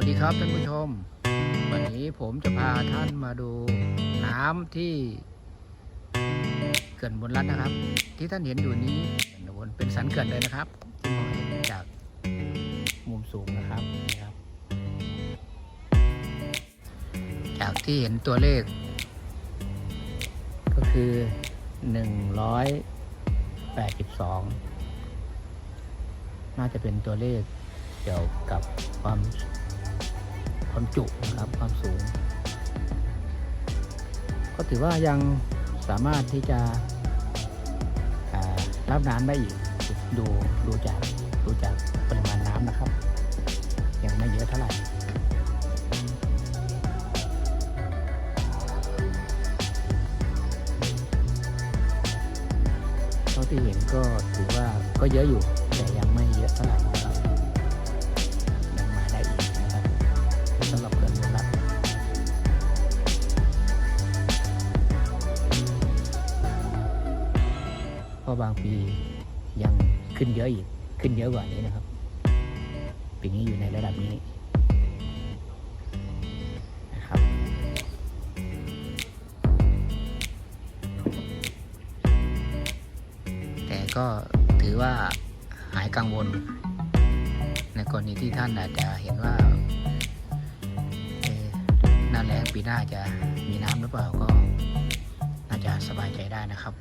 วัสดีครับท่านผู้ชม วันนี้ผมจะพาท่านมาดูน้ำที่เขื่อนบนรัฐนะครับ ที่ท่านเห็นอยู่นี้เขื่อนบนเป็นสันเขื่อนเลยนะครับที่มองเห็นจากมุมสูงนะครับนี่ครับ จากที่เห็นตัวเลข ก็คือหนึ่งร้อยแปดสิบสองน่าจะเป็นตัวเลขเกี่ยวกับความ ความจุนะครับความสูง ก็ถือว่ายังสามารถที่จะรับน้ำได้อีกดูดูจากดูจากปริมาณน้ำนะครับ ยังไม่เยอะเท่าไหร่เท่าที่เห็นก็ถือว่าก็เยอะอยู่แต่ยังไม่เยอะเท่าไหร่ บางปียังขึ้นเยอะอีก ขึ้นเยอะกว่านี้นะครับ ปีนี้อยู่ในระดับนี้นะครับแต่ก็ถือว่าหายกังวล ในกรณีที่ท่านอาจจะเห็นว่าหน้าแรงปีหน้าจะมีน้ำหรือเปล่าก็น่าจะสบายใจได้นะครับ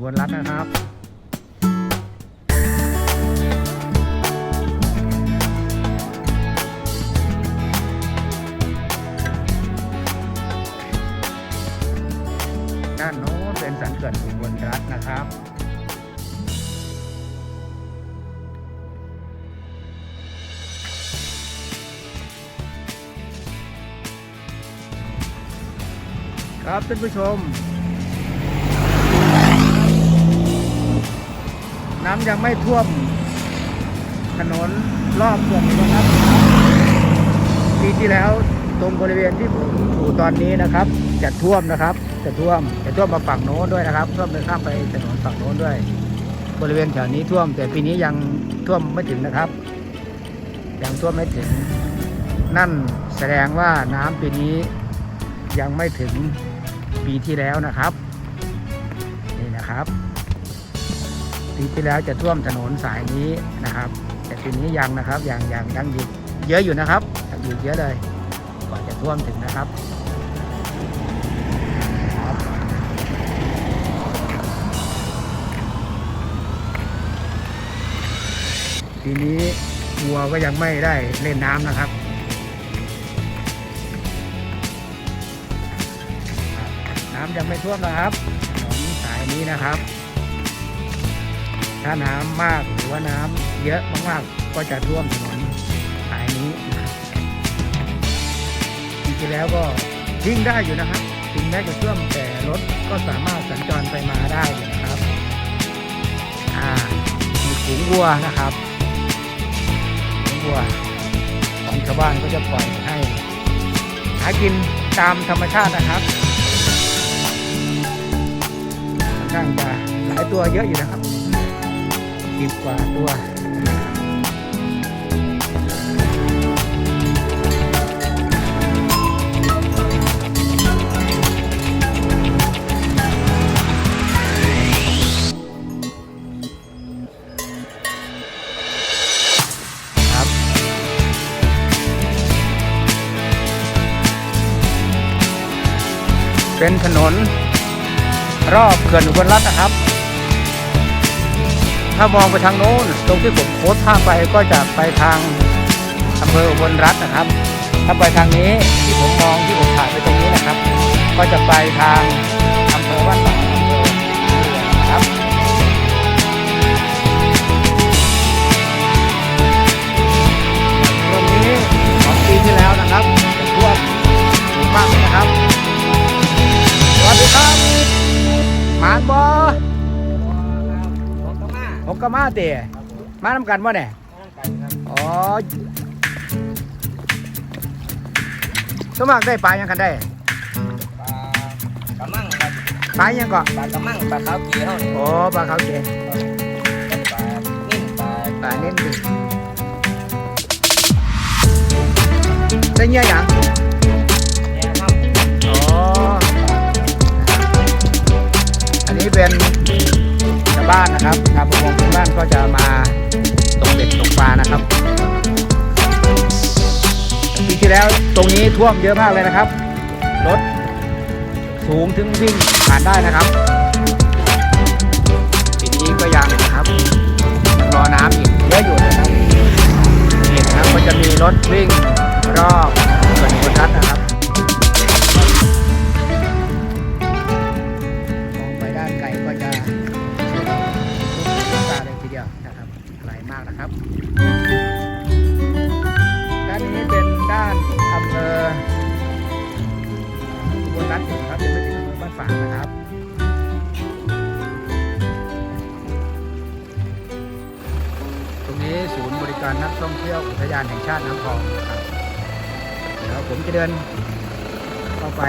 งเขื่อนลรัฐนะครับด้านโน้นเป็นสันเขื่อนอุบลรัฐนะครับ ครับท่านผู้ชม น้ำยังไม่ท่วม ถนนรอบเขื่อนอุบลรัฐปีที่แล้วตรงบริเวณที่ผมอยู่ตอนนี้นะครับ จะท่วมนะครับ จะท่วมจะท่วมมาฝั่งโน้นด้วยนะครับ ท่วมไปข้ามไปถนนฝั่งโน้นด้วย บริเวณแถวนี้ท่วม แต่ปีนี้ยังท่วมไม่ถึงนะครับ ยังท่วมไม่ถึง นั่นแสดงว่าน้ำปีนี้ยังไม่ถึงปีที่แล้วนะครับ นี่นะครับ ปีที่แล้วจะท่วมถนนสายนี้นะครับ แต่ปีนี้ยังนะครับยังยังยังอยู่เยอะอยู่นะครับยังอยู่เยอะเลยกว่าจะท่วมถึงนะครับปีนี้วัวก็ยังไม่ได้เล่นน้ำนะครับ น้ำยังไม่ท่วมนะครับถนนสายนี้นะครับ ถ้าน้ำมากหรือว่าน้ำเยอะมากๆก็จะท่วมถนนสายนี้นะครับจริงๆแล้วก็วิ่งได้อยู่นะครับถึงแม้จะท่วมแต่รถก็สามารถสัญจรไปมาได้อยู่นะครับอ่ามีฝูงวัวนะครับฝูงวัวของชาวบ้านก็จะปล่อยให้หากินตามธรรมชาตินะครับค่อนข้างจะหลายตัวเยอะอยู่นะครับ สิบกว่าตัวครับเป็นถนนรอบเขื่อนอุบลรัฐนะครับ ถ้ามองไปทางโน้นตรงที่ผมโค้ดภาไปก็จะไปทางอำเภออุบลรัฐนะครับ ถ้าไปทางนี้ที่ผมมองที่ผมถ่ายไปตรงนี้นะครับ ก็จะไปทางอำเภอบ้านต่อง มาเตะครับผมมานำกันบ่เนี่ยร่างกายครับอ๋อสวนมัครได้ปลายังกันได้ปลากระมังครับปลายังก็ปลากระมังปลาขาวเกี๊ยวนี่โอ้ปลาเขาวเกปลานิ่มปลาปลาเน้นดิได้เงี้ยหยังเนี่ยครับอ๋ออันนี้เป็นชาว บ้านนะครับชาวประมงพื้นบ้านก็จะมาตกเบ็ดตกปลานะครับปีที่แล้วตรงนี้ท่วมเยอะมากเลยนะครับรถสูงถึงวิ่งผ่านได้นะครับปีนี้ก็ยังนะครับยังรอน้ำอีกเยอะอยู่นะครับนี่นะครับก็จะมีรถวิ่งรอบ ท่องเที่ยวอุทยานแห่งชาติน้ำพองครับเดี๋ยวผมจะเดินเข้าไป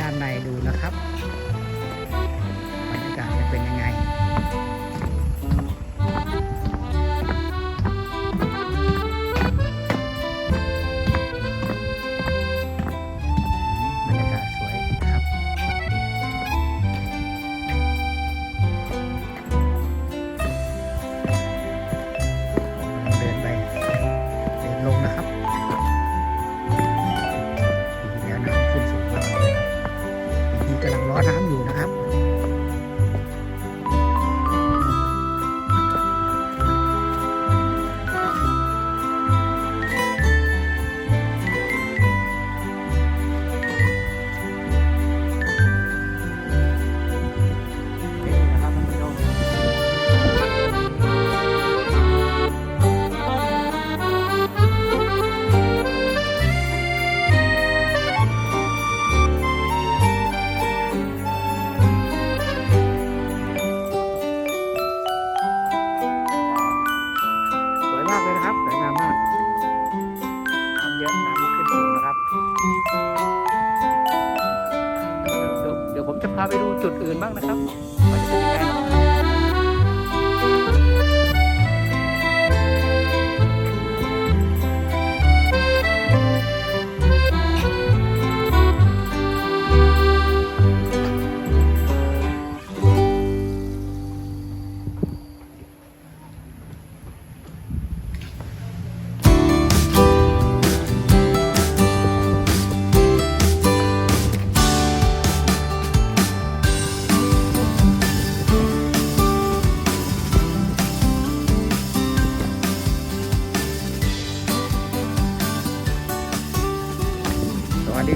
ด้านในดูนะครับ จุดอื่นบ้างนะครับ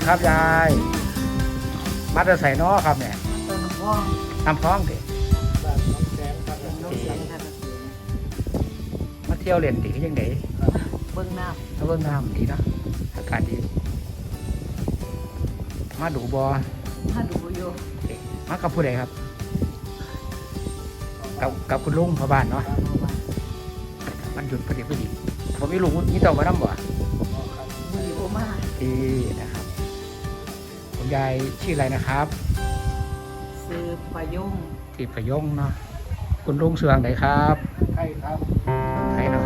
ครับยายมาจะใส่น้อครับเนี่ยต้นพ่วงน้ำพร้องดิบ้านน้องแดงครับน้องแสงค่ะมาเที่ยวเล่นดิยังไงเบิ้งหน้าถ้าเบิ่งน้ำดีเนาะอากาศดี มาดูบอถ้าดูอยู่มากับผู้ใดครับ กับกับคุณลุงพ่อบ้านเนาะมันหยุดพอดีพอดีผมมีลุงนี่ต้องมาน้ำบ่บุรีโอมาที่นะ ครับคุณยายชื่ออะไรนะครับซื้อปลายุ่งที่ประยงเนาะคุณลุงเสืองไหนครับใช่ครับใครเนาะ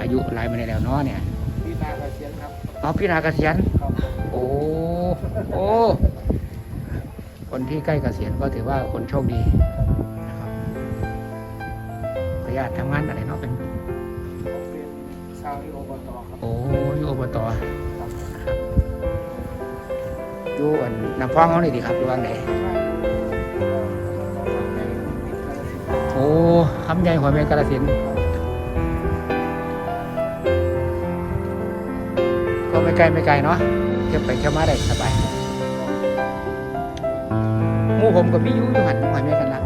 อายุหลายมาแล้วเนาะเนี่ยพี่นาเกษียณครับอ๋อพี่นาเกษียณครับโอ้โอ้คนที่ใกล้เกษียณก็ถือว่าคนโชคดีนะครับขออนุญาตทำงานอะไรเนาะเป็นผมเป็นชาวที่อบตครับโอ้อยู่อบตครับ อยู่อันน้ำพองเขานี่ดีครับอยู่ว่างไหนโอ้คำใหญ่หัวเมฆกาลสินก็ไม่ไกลไม่ไกลเนาะเที่ยวไปเที่ยวมาได้สบายมู่ผมก็มีอยู่อยู่หันหัวเมฆกันละ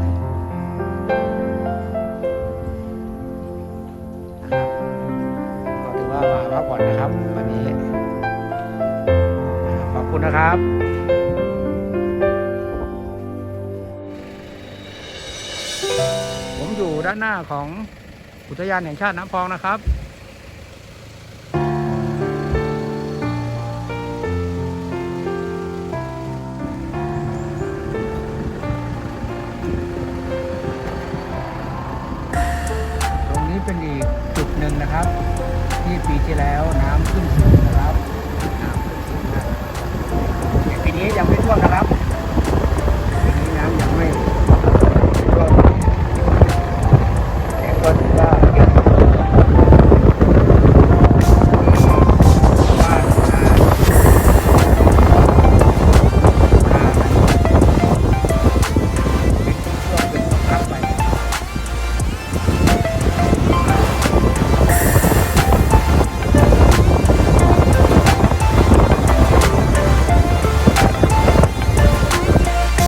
ะครับผมอยู่ด้านหน้าของอุทยานแห่งชาติน้ำพองนะครับตรงนี้เป็นอีกจุดหนึ่งนะครับ ที่ปีที่แล้วน้ำขึ้นสูงนะครับ นี้ยังไม่ท่วมนะครับ